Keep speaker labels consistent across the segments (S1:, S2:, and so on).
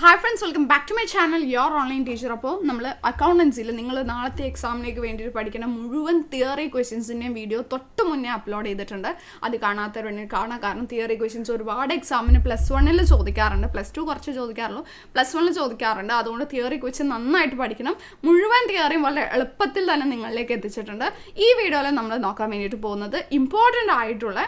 S1: Hi friends welcome back to my channel your online teacher അപ്പോൾ നമ്മൾ അക്കൗണ്ടൻസിയിൽ നിങ്ങൾ നാളത്തെ എക്സാമിലേക്ക് വേണ്ടിയിട്ട് പഠിക്കുന്ന മുഴുവൻ തിയറി ക്വസ്റ്റ്യൻസിന്റെയും വീഡിയോ തൊട്ട് മുന്നേ അപ്ലോഡ് ചെയ്തിട്ടുണ്ട്. അത് കാണാത്തവരുണ്ട് കാണാൻ കാരണം തിയറി ക്വസ്റ്റ്യൻസ് ഒരുപാട് എക്സാമിന് പ്ലസ് വണ്ണിൽ ചോദിക്കാറുണ്ട്. പ്ലസ് ടു കുറച്ച് ചോദിക്കാറുള്ളൂ. പ്ലസ് വണ്ണിൽ ചോദിക്കാറുണ്ട്. അതുകൊണ്ട് തിയറി ക്വസ്റ്റ്യൻ നന്നായിട്ട് പഠിക്കണം. മുഴുവൻ തിയറിയും വളരെ എളുപ്പത്തിൽ തന്നെ നിങ്ങളിലേക്ക് എത്തിച്ചിട്ടുണ്ട്. ഈ വീഡിയോയിൽ നമ്മൾ നോക്കാൻ വേണ്ടിയിട്ട് പോകുന്നത് ഇമ്പോർട്ടന്റ് ആയിട്ടുള്ള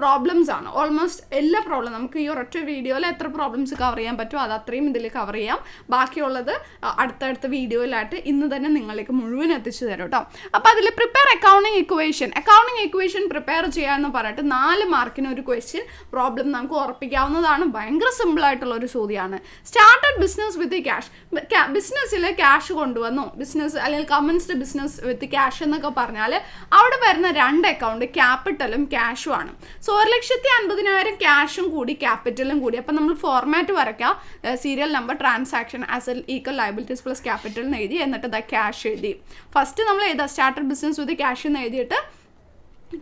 S1: പ്രോബ്ലംസ് ആണ്. ഓൾമോസ്റ്റ് എല്ലാ പ്രോബ്ലം നമുക്ക് ഈ ഒരൊറ്റ വീഡിയോയിൽ എത്ര പ്രോബ്ലംസ് കവർ ചെയ്യാൻ പറ്റുമോ അത് അത്രയും ഇതിൽ കവർ ചെയ്യാം. ബാക്കിയുള്ളത് അടുത്തടുത്ത വീഡിയോയിലായിട്ട് ഇന്ന് തന്നെ നിങ്ങളിലേക്ക് മുഴുവൻ എത്തിച്ചു തരും കേട്ടോ അപ്പോൾ അതിൽ prepare accounting equation accounting equation prepare ചെയ്യാമെന്ന് പറഞ്ഞിട്ട് നാല് മാർക്കിന് ഒരു ക്വസ്റ്റ്യൻ പ്രോബ്ലം നമുക്ക് ഉറപ്പിക്കാവുന്നതാണ്. ഭയങ്കര സിമ്പിളായിട്ടുള്ള ഒരു ചോദ്യമാണ് സ്റ്റാർട്ടഡ് ബിസിനസ് വിത്ത് ക്യാഷ് ബിസിനസ്സിൽ ക്യാഷ് കൊണ്ടുവന്നു. ബിസിനസ് അല്ലെങ്കിൽ കമൻസ്ഡ് ബിസിനസ് വിത്ത് ക്യാഷ് എന്നൊക്കെ പറഞ്ഞാൽ അവിടെ വരുന്ന രണ്ട് അക്കൗണ്ട് ക്യാപിറ്റലും ക്യാഷും ആണ്. സോ ഒരു ലക്ഷത്തി അൻപതിനായിരം ക്യാഷും കൂടി ക്യാപിറ്റലും കൂടി. അപ്പം നമ്മൾ ഫോർമാറ്റ് വരയ്ക്കുക serial number transaction as L equal liabilities plus capital എന്ന് എഴുതി എന്നിട്ട് ദ ക്യാഷ് എഴുതി. ഫസ്റ്റ് നമ്മൾ എഴുതുക സ്റ്റാർട്ടഡ് ബിസിനസ് വിത്ത് ക്യാഷ് എന്ന് എഴുതിയിട്ട്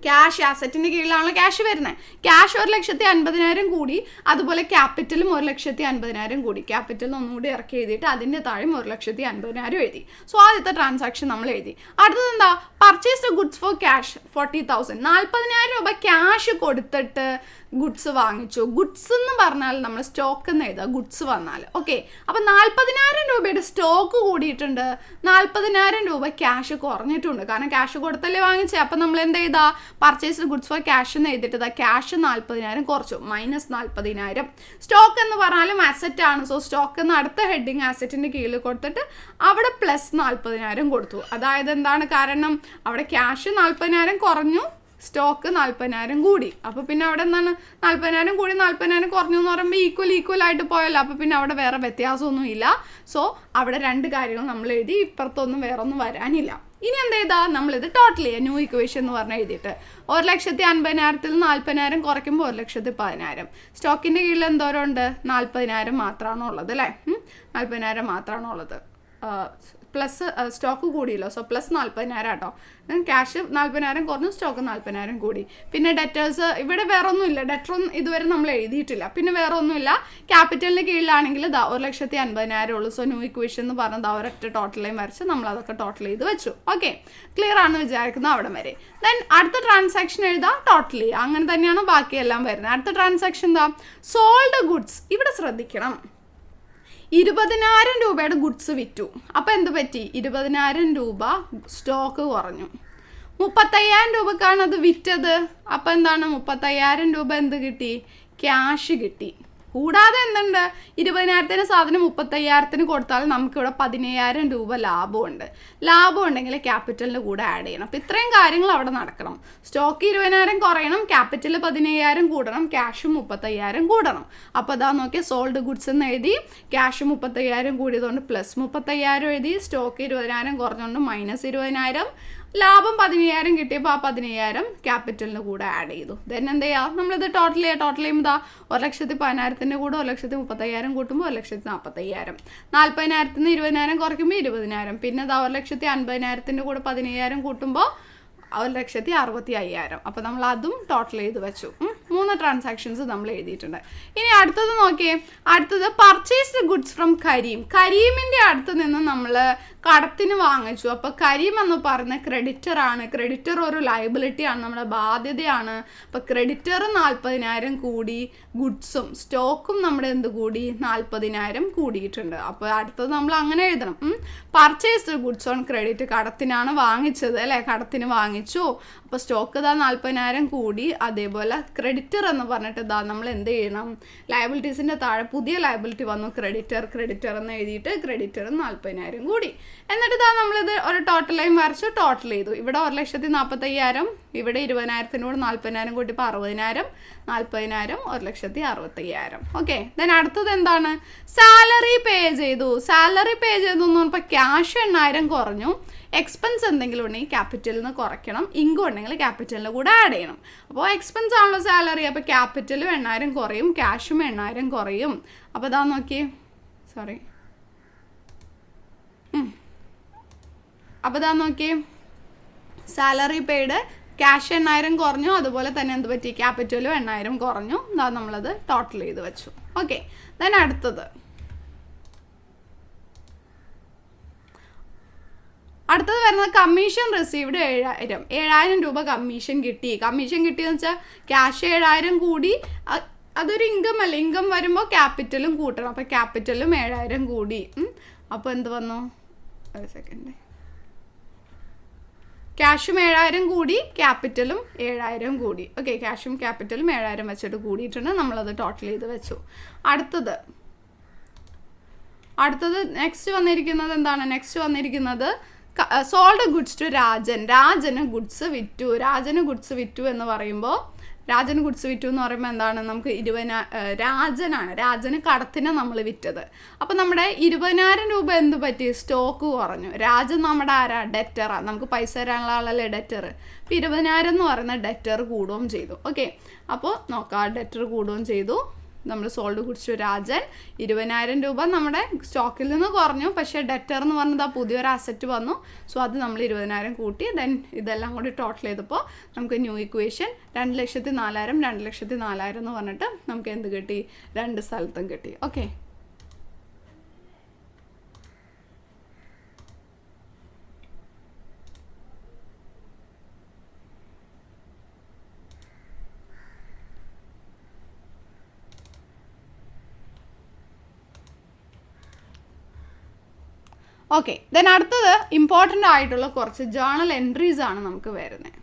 S1: ക്യാഷ് ആസറ്റിന്റെ കീഴിലാണല്ലോ ക്യാഷ് വരുന്നത് ക്യാഷ് ഒരു ലക്ഷത്തി അൻപതിനായിരം കൂടി അതുപോലെ ക്യാപിറ്റലും ഒരു ലക്ഷത്തി അൻപതിനായിരം കൂടി. ക്യാപിറ്റൽ ഒന്നുകൂടി ഇറക്കി എഴുതിയിട്ട് അതിന്റെ താഴെയും ഒരു ലക്ഷത്തി അൻപതിനായിരം എഴുതി. സോ ആദ്യത്തെ ട്രാൻസാക്ഷൻ നമ്മൾ എഴുതി. അടുത്തത് എന്താ? Purchase goods for cash forty thousand നാൽപ്പതിനായിരം രൂപ ക്യാഷ് കൊടുത്തിട്ട് ഗുഡ്സ് വാങ്ങിച്ചു. ഗുഡ്സ് എന്ന് പറഞ്ഞാൽ നമ്മൾ സ്റ്റോക്ക് എന്ന് എഴുതുക. ഗുഡ്സ് വന്നാൽ. ഓക്കെ. അപ്പം നാൽപ്പതിനായിരം രൂപയുടെ സ്റ്റോക്ക് കൂടിയിട്ടുണ്ട്. നാൽപ്പതിനായിരം രൂപ ക്യാഷ് കുറഞ്ഞിട്ടുണ്ട്. കാരണം ക്യാഷ് കൊടുത്തല്ലേ വാങ്ങിച്ചേ. അപ്പം നമ്മൾ എന്ത് ചെയ്താ? പർച്ചേസ് ഗുഡ്സ് ഫോർ ക്യാഷ് എന്ന് എഴുതിയിട്ട് ഇതാ ക്യാഷ് നാൽപ്പതിനായിരം കുറച്ചു. മൈനസ് നാൽപ്പതിനായിരം സ്റ്റോക്ക് എന്ന് പറഞ്ഞാലും അസറ്റ് ആണ്. സോ സ്റ്റോക്ക് എന്ന് അടുത്ത ഹെഡിങ് അസറ്റിന്റെ കീഴിൽ കൊടുത്തിട്ട് അവിടെ പ്ലസ് നാൽപ്പതിനായിരം കൊടുത്തു. അതായത് എന്താണ് കാരണം? അവിടെ ക്യാഷ് നാൽപ്പതിനായിരം കുറഞ്ഞു. സ്റ്റോക്ക് നാൽപ്പതിനായിരം കൂടി. അപ്പോൾ പിന്നെ അവിടെ എന്താണ്? നാൽപ്പതിനായിരം കൂടി നാൽപ്പതിനായിരം കുറഞ്ഞു എന്ന് പറയുമ്പോൾ ഈക്വൽ ഈക്വൽ ആയിട്ട് പോയല്ലോ. അപ്പോൾ പിന്നെ അവിടെ വേറെ വ്യത്യാസമൊന്നും ഇല്ല. സോ അവിടെ രണ്ട് കാര്യങ്ങൾ നമ്മൾ എഴുതി ഇപ്പുറത്തൊന്നും വേറെ ഒന്നും വരാനില്ല. ഇനി എന്ത് ചെയ്താ? നമ്മളിത് ടോട്ടൽ ചെയ്യുക ന്യൂ ഇക്വേഷൻ എന്ന് പറഞ്ഞ് എഴുതിയിട്ട്. ഒരു ലക്ഷത്തി അൻപതിനായിരത്തിൽ നാൽപ്പതിനായിരം കുറയ്ക്കുമ്പോൾ ഒരു ലക്ഷത്തി പതിനായിരം. സ്റ്റോക്കിന്റെ കീഴിൽ എന്തോരം ഉണ്ട് നാൽപ്പതിനായിരം മാത്രമാണുള്ളത് അല്ലേ? നാൽപ്പതിനായിരം മാത്രമാണോ ഉള്ളത് പ്ലസ് സ്റ്റോക്ക് കൂടിയല്ലോ. സോ പ്ലസ് നാൽപ്പതിനായിരം കേട്ടോ ക്യാഷ് നാൽപ്പതിനായിരം കുറഞ്ഞു സ്റ്റോക്ക് നാൽപ്പതിനായിരം കൂടി. പിന്നെ ഡെറ്റേഴ്സ് ഇവിടെ വേറെ ഒന്നുമില്ല ഡെറ്റർ ഇതുവരെ നമ്മൾ എഴുതിയിട്ടില്ല. പിന്നെ വേറെ ഒന്നുമില്ല ക്യാപിറ്റലിന് കീഴിലാണെങ്കിൽ ദാ ഒരു ലക്ഷത്തി അൻപതിനായിരം ഉള്ളൂ. സോ ന്യൂ ഇക്വേഷൻ എന്ന് പറഞ്ഞ ദാ ഒരൊറ്റ ടോട്ടലേയും വരച്ച് നമ്മൾ അതൊക്കെ ടോട്ടൽ ചെയ്ത് വെച്ചു. ഓക്കെ ക്ലിയർ ആണെന്ന് വിചാരിക്കുന്നു അവിടെ വരെ. ദെൻ അടുത്ത ട്രാൻസാക്ഷൻ എഴുതാ. ടോട്ടലി അങ്ങനെ തന്നെയാണ് ബാക്കിയെല്ലാം വരുന്നത്. അടുത്ത ട്രാൻസാക്ഷൻ എന്താ? സോൾഡ് ഗുഡ്സ് ഇവിടെ ശ്രദ്ധിക്കണം. ഇരുപതിനായിരം രൂപയുടെ ഗുഡ്സ് വിറ്റു. അപ്പോൾ എന്ത് പറ്റി? ഇരുപതിനായിരം രൂപ സ്റ്റോക്ക് കുറഞ്ഞു. മുപ്പത്തയ്യായിരം രൂപക്കാണ് അത് വിറ്റത്. അപ്പോൾ എന്താണ്? മുപ്പത്തയ്യായിരം രൂപ എന്ത് കിട്ടി? ക്യാഷ് കിട്ടി. കൂടാതെ എന്തുണ്ട്? ഇരുപതിനായിരത്തിന് സാധനം മുപ്പത്തയ്യായിരത്തിന് കൊടുത്താൽ നമുക്കിവിടെ പതിനയ്യായിരം രൂപ ലാഭമുണ്ട്. ലാഭം ഉണ്ടെങ്കിൽ ക്യാപിറ്റലിന്റെ കൂടെ ആഡ് ചെയ്യണം. അപ്പോൾ ഇത്രയും കാര്യങ്ങൾ അവിടെ നടക്കണം. സ്റ്റോക്ക് ഇരുപതിനായിരം കുറയണം ക്യാപിറ്റൽ പതിനയ്യായിരം കൂടണം ക്യാഷ് മുപ്പത്തയ്യായിരം കൂടണം. അപ്പോൾ അതാ നോക്കിയ സോൾഡ് ഗുഡ്സ് എന്ന് എഴുതി ക്യാഷ് മുപ്പത്തയ്യായിരം കൂടിയതുകൊണ്ട് പ്ലസ് മുപ്പത്തയ്യായിരം എഴുതി സ്റ്റോക്ക് ഇരുപതിനായിരം കുറഞ്ഞുകൊണ്ട് മൈനസ് ഇരുപതിനായിരം. ലാഭം പതിനയ്യായിരം കിട്ടിയപ്പോൾ ആ പതിനയ്യായിരം ക്യാപിറ്റലിന് കൂടെ ആഡ് ചെയ്തു. ദെൻ എന്ത് ചെയ്യുക നമ്മളിത് ടോട്ടൽ ചെയ്യുക ടോട്ടൽ ചെയ്യുമ്പോൾ ഇതാ ഒരു ലക്ഷത്തി പതിനായിരത്തിന്റെ കൂടെ ഒരു ലക്ഷത്തി മുപ്പത്തയ്യായിരം കൂട്ടുമ്പോൾ ഒരു ലക്ഷത്തി നാൽപ്പത്തയ്യായിരം നാൽപ്പതിനായിരത്തിൽ നിന്ന് ഇരുപതിനായിരം കുറയ്ക്കുമ്പോൾ ഇരുപതിനായിരം. പിന്നെ ഇതാ ഒരു ലക്ഷത്തി അൻപതിനായിരത്തിന്റെ കൂടെ പതിനയ്യായിരം കൂട്ടുമ്പോൾ ഒരു ലക്ഷത്തി അറുപത്തി അയ്യായിരം. അപ്പോൾ നമ്മൾ അതും ടോട്ടൽ ചെയ്ത് വെച്ചു. മൂന്ന് ട്രാൻസാക്ഷൻസ് നമ്മൾ എഴുതിയിട്ടുണ്ട്. ഇനി അടുത്തത് നോക്കിയേ. അടുത്തത് പർച്ചേസ്ഡ് ഗുഡ്സ് ഫ്രം കരീം. കരീമിന്റെ അടുത്ത് നിന്ന് നമ്മൾ കടത്തിന് വാങ്ങിച്ചു. അപ്പോൾ കരീം എന്ന് പറയുന്ന ക്രെഡിറ്റർ ആണ്. ക്രെഡിറ്റർ ഒരു ലയബിലിറ്റി ആണ്. നമ്മുടെ ബാധ്യതയാണ്. അപ്പോൾ ക്രെഡിറ്റർ നാൽപ്പതിനായിരം കൂടി ഗുഡ്സും സ്റ്റോക്കും നമ്മുടെ എന്ത് കൂടി? നാൽപ്പതിനായിരം കൂടിയിട്ടുണ്ട്. അപ്പോൾ അടുത്തത് നമ്മൾ അങ്ങനെ എഴുതണം. പർച്ചേസ്ഡ് ഗുഡ്സ് ഓൺ ക്രെഡിറ്റ് കടത്തിനാണ് വാങ്ങിച്ചത് അല്ലേ? കടത്തിന് വാങ്ങിച്ചു. അപ്പോൾ സ്റ്റോക്ക് ഇതാ നാൽപ്പതിനായിരം കൂടി. അതേപോലെ ക്രെഡിറ്റർ എന്ന് പറഞ്ഞിട്ട് ഇതാ നമ്മൾ എന്ത് ചെയ്യണം? ലയബിലിറ്റീസിന്റെ താഴെ പുതിയ ലയബിലിറ്റി വന്നു. ക്രെഡിറ്റർ ക്രെഡിറ്റർ എന്ന് എഴുതിയിട്ട് ക്രെഡിറ്റർ നാൽപ്പതിനായിരം കൂടി. എന്നിട്ട് ഇതാ നമ്മളിത് ഒരു ടോട്ടലായും വരച്ചു ടോട്ടൽ ചെയ്തു. ഇവിടെ ഒരു ലക്ഷത്തി നാൽപ്പത്തയ്യായിരം ഇവിടെ ഇരുപതിനായിരത്തിനോട് നാൽപ്പതിനായിരം കൂട്ടിയപ്പോൾ അറുപതിനായിരം നാൽപ്പതിനായിരം ഒരു ലക്ഷത്തി അറുപത്തയ്യായിരം. ഓക്കെ ദെൻ അടുത്തത് എന്താണ്? സാലറി പേ ചെയ്തു. സാലറി പേ ചെയ്തു എന്ന് പറഞ്ഞപ്പോൾ ക്യാഷ് എണ്ണായിരം കുറഞ്ഞു. എക്സ്പെൻസ് എന്തെങ്കിലും ഉണ്ടെങ്കിൽ ക്യാപിറ്റലിൽ നിന്ന് കുറയ്ക്കണം. ഇൻകം ഉണ്ടെങ്കിൽ ക്യാപിറ്റലിൽ കൂടെ ആഡ് ചെയ്യണം. അപ്പോൾ എക്സ്പെൻസ് ആണല്ലോ സാലറി അപ്പോൾ ക്യാപിറ്റലും എണ്ണായിരം കുറയും ക്യാഷും എണ്ണായിരം കുറയും. അപ്പോൾ ഇതാ നോക്കി സോറി അപ്പോൾ ഇതാ നോക്കി സാലറി പെയ്ഡ് ക്യാഷ് എണ്ണായിരം കുറഞ്ഞു അതുപോലെ തന്നെ എന്ത് പറ്റി? ക്യാപിറ്റലും എണ്ണായിരം കുറഞ്ഞു. ഇതാ നമ്മളത് ടോട്ടൽ ചെയ്ത് വെച്ചു. ഓക്കെ ദെൻ അടുത്തത്. അടുത്തത് വരുന്നത് കമ്മീഷൻ റിസീവ്ഡ് ഏഴായിരം. ഏഴായിരം രൂപ കമ്മീഷൻ കിട്ടി. കമ്മീഷൻ കിട്ടിയെന്ന് വെച്ചാൽ ക്യാഷ് ഏഴായിരം കൂടി അതൊരു ഇൻകം അല്ല? ഇൻകം വരുമ്പോൾ ക്യാപിറ്റലും കൂട്ടണം. അപ്പോൾ ക്യാപിറ്റലും ഏഴായിരം കൂടി. അപ്പോൾ എന്ത് വന്നു? ഒരു സെക്കൻഡ് ക്യാഷും ഏഴായിരം കൂടി ക്യാപിറ്റലും ഏഴായിരം കൂടി. ഓക്കെ ക്യാഷും ക്യാപിറ്റലും ഏഴായിരം വെച്ചിട്ട് കൂടിയിട്ടുണ്ട്. നമ്മളത് ടോട്ടൽ ചെയ്ത് വെച്ചു. അടുത്തത്. അടുത്തത് നെക്സ്റ്റ് വന്നിരിക്കുന്നത് എന്താണ്? നെക്സ്റ്റ് വന്നിരിക്കുന്നത് സോൾഡ് ഗുഡ്സ് ടു രാജൻ. രാജന് ഗുഡ്സ് വിറ്റു. രാജന് ഗുഡ്സ് വിറ്റു എന്ന് പറയുമ്പോൾ രാജന് ഗുഡ്സ് വിറ്റു എന്ന് പറയുമ്പോൾ എന്താണ്? നമുക്ക് ഇരുപതിനാ രാജനാണ്. രാജന് കടത്തിന് നമ്മൾ വിറ്റത്. അപ്പം നമ്മുടെ ഇരുപതിനായിരം രൂപ എന്ത് പറ്റി? സ്റ്റോക്ക് കുറഞ്ഞു. രാജൻ നമ്മുടെ ആരാ? ഡെറ്ററാ നമുക്ക് പൈസ തരാനുള്ള ആളല്ലേ ഡെറ്റർ അപ്പം ഇരുപതിനായിരം എന്ന് പറയുന്ന ഡെറ്റർ കൂടുകയും ചെയ്തു. ഓക്കെ അപ്പോൾ നോക്കാം ഡെറ്റർ കൂടുകയും ചെയ്തു. നമ്മൾ സോൾഡ് കുടിച്ചു. രാജൻ ഇരുപതിനായിരം രൂപ നമ്മുടെ സ്റ്റോക്കിൽ നിന്ന് കുറഞ്ഞു. പക്ഷേ ഡെറ്റർ എന്ന് പറഞ്ഞത് ആ പുതിയൊരു അസറ്റ് വന്നു. സോ അത് നമ്മൾ ഇരുപതിനായിരം കൂട്ടി. ദെൻ ഇതെല്ലാം കൂടി ടോട്ടൽ ചെയ്തപ്പോൾ നമുക്ക് ന്യൂ ഇക്വേഷൻ രണ്ട് ലക്ഷത്തി നാലായിരം രണ്ട് ലക്ഷത്തി നാലായിരം എന്ന് പറഞ്ഞിട്ട് നമുക്ക് എന്ത് കിട്ടി? രണ്ട് സ്ഥലത്തും കിട്ടി. ഓക്കെ ഓക്കെ ദെൻ അടുത്തത് ഇമ്പോർട്ടന്റ് ആയിട്ടുള്ള കുറച്ച് ജേണൽ എൻട്രീസ് ആണ് നമുക്ക് വരുന്നത്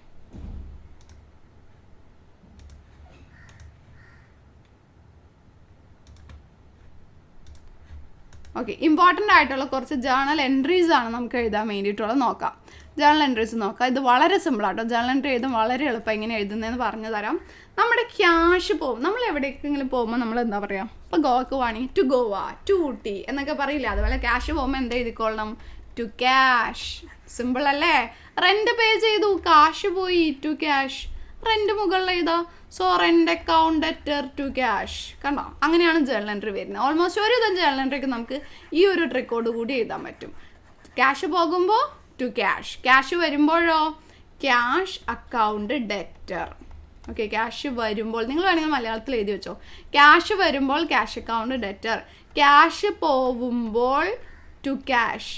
S1: ഓക്കെ ഇമ്പോർട്ടന്റ് ആയിട്ടുള്ള കുറച്ച് ജേണൽ എൻട്രീസ് ആണ് നമുക്ക് എഴുതാൻ വേണ്ടിയിട്ടുള്ളത് നോക്കാം. ജേണൽ എൻട്രീസ് നോക്കാം. ഇത് വളരെ സിമ്പിൾ ആട്ടോ. ജേണൽ എൻട്രി എഴുതും വളരെ എളുപ്പം എങ്ങനെ എഴുതുന്നതെന്ന് പറഞ്ഞു തരാം. നമ്മുടെ ക്യാഷ് പോകും. നമ്മൾ എവിടേക്കെങ്കിലും പോകുമ്പോൾ നമ്മൾ എന്താ പറയുക ഇപ്പോൾ ഗോവക്ക് പോവാണെങ്കിൽ ടു ഗോവ ടു ഊട്ടി എന്നൊക്കെ പറയില്ല? അതുപോലെ ക്യാഷ് പോകുമ്പോൾ എന്ത് എഴുതിക്കൊള്ളണം ടു ക്യാഷ് സിമ്പിൾ അല്ലേ? റെന്റ് പേ ചെയ്തു. കാശ് പോയി. ടു ക്യാഷ് റെന്റ് മുകളിൽ എഴുതാ. So rent account debtor to cash കണ്ടോ? അങ്ങനെയാണ് ജേണൽ എൻട്രി വരുന്നത്. ഓൾമോസ്റ്റ് ഒരു വിധം ജേണൽ എൻട്രിക്ക് നമുക്ക് ഈ ഒരു ട്രിക്കോട് കൂടി എഴുതാൻ പറ്റും. ക്യാഷ് പോകുമ്പോൾ ടു ക്യാഷ് ക്യാഷ് വരുമ്പോഴോ? Cash account debtor okay cash വരുമ്പോൾ നിങ്ങൾ വേണമെങ്കിൽ മലയാളത്തിൽ എഴുതി വെച്ചോ. ക്യാഷ് വരുമ്പോൾ ക്യാഷ് അക്കൗണ്ട് ഡെറ്റർ ക്യാഷ് പോവുമ്പോൾ ടു ക്യാഷ്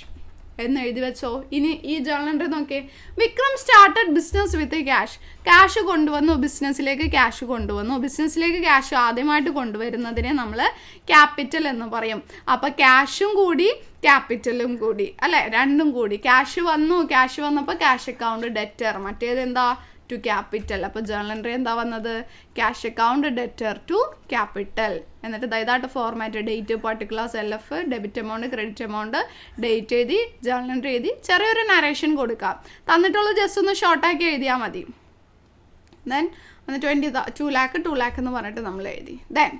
S1: എന്ന് എഴുതി വെച്ചോ. ഇനി ഈ ജേണലുണ്ട് നോക്കേ Vikram started business with cash cash കൊണ്ടുവന്നു ബിസിനസ്സിലേക്ക് ക്യാഷ് കൊണ്ടുവന്നു. ബിസിനസ്സിലേക്ക് ക്യാഷ് ആദ്യമായിട്ട് കൊണ്ടുവരുന്നതിനെ നമ്മൾ ക്യാപിറ്റൽ എന്ന് പറയും. അപ്പോൾ ക്യാഷും കൂടി ക്യാപിറ്റലും കൂടി. അല്ലേ? രണ്ടും കൂടി. ക്യാഷ് വന്നു ക്യാഷ് വന്നപ്പോൾ ക്യാഷ് അക്കൗണ്ട് ഡെറ്റർ മറ്റേത് എന്താ ടു ക്യാപിറ്റൽ അപ്പോൾ ജേണൽ എൻട്രി എന്താ വന്നത്? Cash account debtor to capital എന്നിട്ട് ഇതായിട്ട് format date particular L F debit amount credit amount date എഴുതി ജേണൽ എൻട്രി എഴുതി ചെറിയൊരു നറേഷൻ കൊടുക്കാം. തന്നിട്ടുള്ള ജസ്റ്റ് ഒന്ന് ഷോർട്ടാക്കി എഴുതിയാൽ മതി. ദെൻ ഒന്ന് twenty two lakh two lakh എന്ന് പറഞ്ഞിട്ട് നമ്മൾ എഴുതി. Then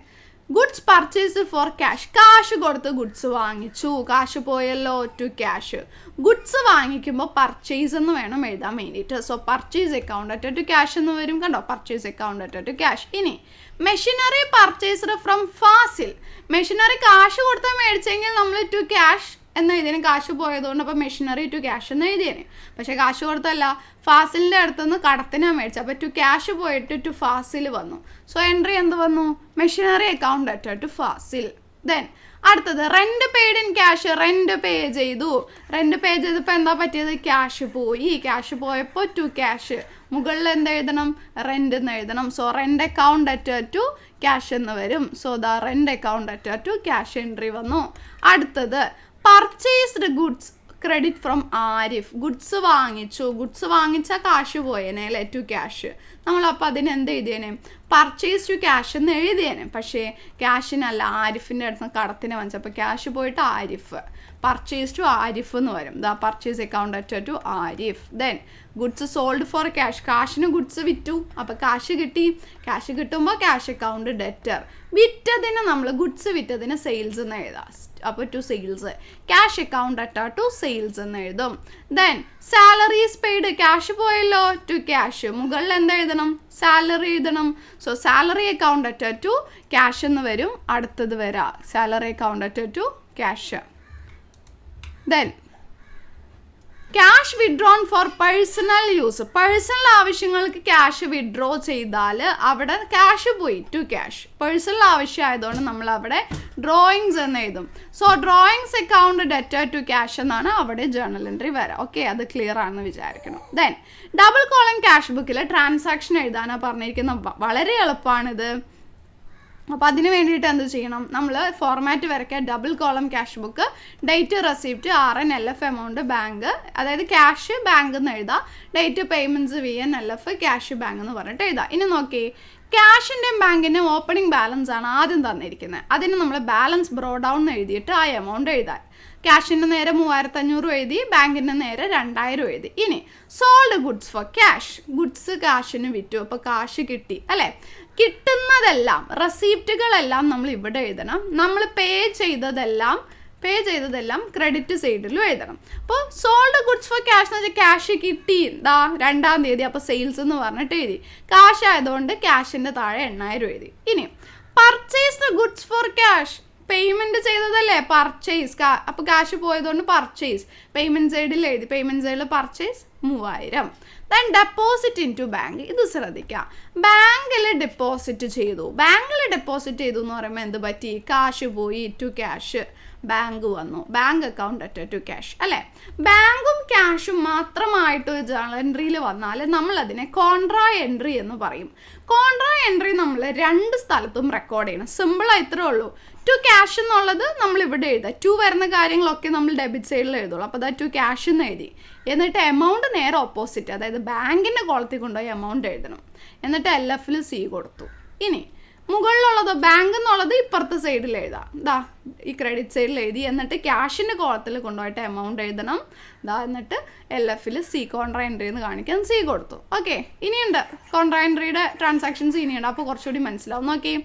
S1: goods purchase for cash കാശ് കൊടുത്ത് ഗുഡ്സ് വാങ്ങിച്ചു. കാശ് പോയല്ലോ ടു ക്യാഷ് ഗുഡ്സ് വാങ്ങിക്കുമ്പോൾ പർച്ചേസ് എന്ന് വേണം എഴുതാൻ വേണ്ടിയിട്ട്. So purchase account at to cash എന്ന് വരും. കണ്ടോ? Purchase account at to cash ഇനി machinery purchased from Fasil machinery കാശ് കൊടുത്ത് മേടിച്ചെങ്കിൽ നമ്മൾ ടു ക്യാഷ് എന്ന് എഴുതിയതിന് കാശ് പോയതുകൊണ്ട് അപ്പോൾ മെഷീനറി ടു ക്യാഷ് എന്ന് എഴുതിയേനെ പക്ഷേ കാശ് കൊടുത്തല്ല ഫാസിലിന്റെ അടുത്തുനിന്ന് കടത്തിനാ മേടിച്ചത്. അപ്പോൾ ടു ക്യാഷ് പോയിട്ട് ടു ഫാസിൽ വന്നു. സോ എൻട്രി എന്ത് വന്നു? Machinery account at to Fasil. Then അടുത്തത് rent paid in cash rent pay ചെയ്തു. റെന്റ് പേ ചെയ്തപ്പോൾ എന്താ പറ്റിയത്? ക്യാഷ് പോയി. ക്യാഷ് പോയപ്പോൾ ടു ക്യാഷ് മുകളിൽ എന്ത് എഴുതണം? റെന്റ് എന്ന് എഴുതണം. So rent account at to cash എന്ന് വരും. So the rent account at to cash entry വന്നു. അടുത്തത് purchased goods credit from Arif goods വാങ്ങിച്ചു. ഗുഡ്സ് വാങ്ങിച്ച കാശ് പോയേനെ അല്ലേ? ടു ക്യാഷ് നമ്മളപ്പോൾ അതിന് എന്ത് എഴുതിയേനെ? പർച്ചേസ് ടു ക്യാഷ് എന്ന് എഴുതിയേനെ. പക്ഷേ ക്യാഷിനല്ല ആരിഫിന്റെ അടുത്ത് കടത്തിന് വാങ്ങിച്ചു വാങ്ങിച്ചപ്പോൾ ക്യാഷ് പോയിട്ട് ആരിഫ്. പർച്ചേസ് ടു ആരിഫ് എന്ന് വരും. The purchase account at to Arif then goods sold for cash കാശിന് ഗുഡ്സ് വിറ്റു. അപ്പോൾ കാശ് കിട്ടി. ക്യാഷ് കിട്ടുമ്പോൾ ക്യാഷ് അക്കൗണ്ട് ഡെറ്റർ വിറ്റതിന് നമ്മൾ ഗുഡ്സ് വിറ്റതിന് സെയിൽസ് എന്ന് എഴുതാം. അപ്പോൾ to sales cash account at to sales എന്ന് എഴുതും. ദെൻ സാലറീസ് പെയ്ഡ് ക്യാഷ് പോയല്ലോ. ടു ക്യാഷ് മുകളിൽ എന്ത് എഴുതണം? സാലറി എഴുതണം. So salary account at to cash എന്ന് വരും. അടുത്തത് വരാം. Salary account at to cash then cash withdrawn for personal use personal ആവശ്യങ്ങൾക്ക് ക്യാഷ് വിഡ്രോ ചെയ്താൽ അവിടെ ക്യാഷ് പോയി ടു ക്യാഷ് പേഴ്സണൽ ആവശ്യമായതുകൊണ്ട് നമ്മൾ അവിടെ ഡ്രോയിങ്സ് എന്ന് എഴുതും. So drawings account debtor to cash എന്നാണ് അവിടെ ജേർണൽ എൻട്രി വരാം. ഓക്കെ അത് ക്ലിയർ ആണെന്ന് വിചാരിക്കണം ദെൻ ഡബിൾ കോളം ക്യാഷ് ബുക്കിൽ ട്രാൻസാക്ഷൻ എഴുതാനാണ് പറഞ്ഞിരിക്കുന്നത്. വളരെ എളുപ്പമാണിത് അപ്പോൾ അതിന് വേണ്ടിയിട്ട് എന്ത് ചെയ്യണം? നമ്മൾ ഫോർമാറ്റ് വരയ്ക്കുക. Double column cash book date receipt R N L F amount bank അതായത് ക്യാഷ് ബാങ്ക് എന്ന് എഴുതാം. Date payments V N L F cash bank എന്ന് പറഞ്ഞിട്ട് എഴുതാം. ഇനി നോക്കി. ക്യാഷിന്റെയും ബാങ്കിന്റെയും ഓപ്പണിംഗ് ബാലൻസ് ആണ് ആദ്യം തന്നിരിക്കുന്നത്. അതിന് നമ്മൾ ബാലൻസ് ബ്രോ ഡൗൺ എഴുതിയിട്ട് ആ എമൗണ്ട് എഴുതാൻ ക്യാഷിന്റെ നേരെ മൂവായിരത്തി അഞ്ഞൂറ് എഴുതി ബാങ്കിന്റെ നേരെ രണ്ടായിരം എഴുതി. ഇനി sold goods for cash goods കാശിന് വിറ്റു. അപ്പോൾ കാശ് കിട്ടി. അല്ലേ? കിട്ടുന്നതെല്ലാം റെസീപ്റ്റുകളെല്ലാം നമ്മൾ ഇവിടെ എഴുതണം. നമ്മൾ പേ ചെയ്തതെല്ലാം പേ ചെയ്തതെല്ലാം ക്രെഡിറ്റ് സൈഡിലും എഴുതണം. അപ്പോൾ സോൾഡ് ഗുഡ്സ് ഫോർ ക്യാഷ് എന്ന് വെച്ചാൽ ക്യാഷ് കിട്ടി. ദാ രണ്ടാം തീയതി അപ്പോൾ സെയിൽസ് എന്ന് പറഞ്ഞിട്ട് എഴുതി. കാശ് ആയതുകൊണ്ട് ക്യാഷിന്റെ താഴെ എണ്ണായിരം എഴുതി. ഇനി purchase the goods for cash payment ചെയ്തതല്ലേ? Purchase അപ്പോൾ ക്യാഷ് പോയതുകൊണ്ട് പർച്ചേസ് പേയ്മെന്റ് സൈഡിൽ എഴുതി. പേയ്മെന്റ് സൈഡിൽ പർച്ചേസ് മൂവായിരം. Then deposit in to bank ഇത് ശ്രദ്ധിക്കാം. ബാങ്കിൽ ഡെപ്പോസിറ്റ് ചെയ്തു. ബാങ്കിൽ ഡെപ്പോസിറ്റ് ചെയ്തു എന്ന് പറയുമ്പോൾ എന്ത് പറ്റി? കാശ് പോയി ടു ക്യാഷ് ബാങ്ക് വന്നു. Bank account at to cash അല്ലേ? ബാങ്കും ക്യാഷും മാത്രമായിട്ട് ഒരു ജേണൽ എൻട്രിയിൽ വന്നാൽ നമ്മൾ അതിനെ കോൺട്രാ എൻട്രി എന്ന് പറയും. കോൺട്രാ എൻട്രി നമ്മൾ രണ്ട് സ്ഥലത്തും റെക്കോർഡ് ചെയ്യണം. സിമ്പിൾ ഇത്രേ ഉള്ളൂ. ടു ക്യാഷ് എന്നുള്ളത് നമ്മൾ ഇവിടെ എഴുതുക ടു വരുന്ന കാര്യങ്ങളൊക്കെ നമ്മൾ ഡെബിറ്റ് സൈഡിൽ എഴുതുള്ളൂ. അപ്പോൾ അതാ ടു ക്യാഷ് എന്ന് എഴുതി. എന്നിട്ട് എമൗണ്ട് നേരെ ഓപ്പോസിറ്റ് അതായത് ബാങ്കിന്റെ കോളത്തിൽ കൊണ്ടുപോയി എമൗണ്ട് എഴുതണം. എന്നിട്ട് എൽ എഫിൽ സി കൊടുത്തു. ഇനി മുകളിലുള്ളത് ബാങ്ക് എന്നുള്ളത് ഇപ്പുറത്തെ സൈഡിൽ എഴുതാം. ഇതാ ഈ ക്രെഡിറ്റ് സൈഡിൽ എഴുതി. എന്നിട്ട് ക്യാഷിന്റെ കോളത്തിൽ കൊണ്ടുപോയിട്ട് എമൗണ്ട് എഴുതണം. ഇതാ എന്നിട്ട് എൽ എഫിൽ സി കോൺട്രാ എൻട്രി എന്ന് കാണിക്കാൻ സി കൊടുത്തു. ഓക്കെ ഇനിയുണ്ട്. കോൺട്രാ എൻട്രിയുടെ ട്രാൻസാക്ഷൻസ് ഇനിയുണ്ട്. അപ്പോൾ കുറച്ചുകൂടി മനസ്സിലാവും. നോക്കി.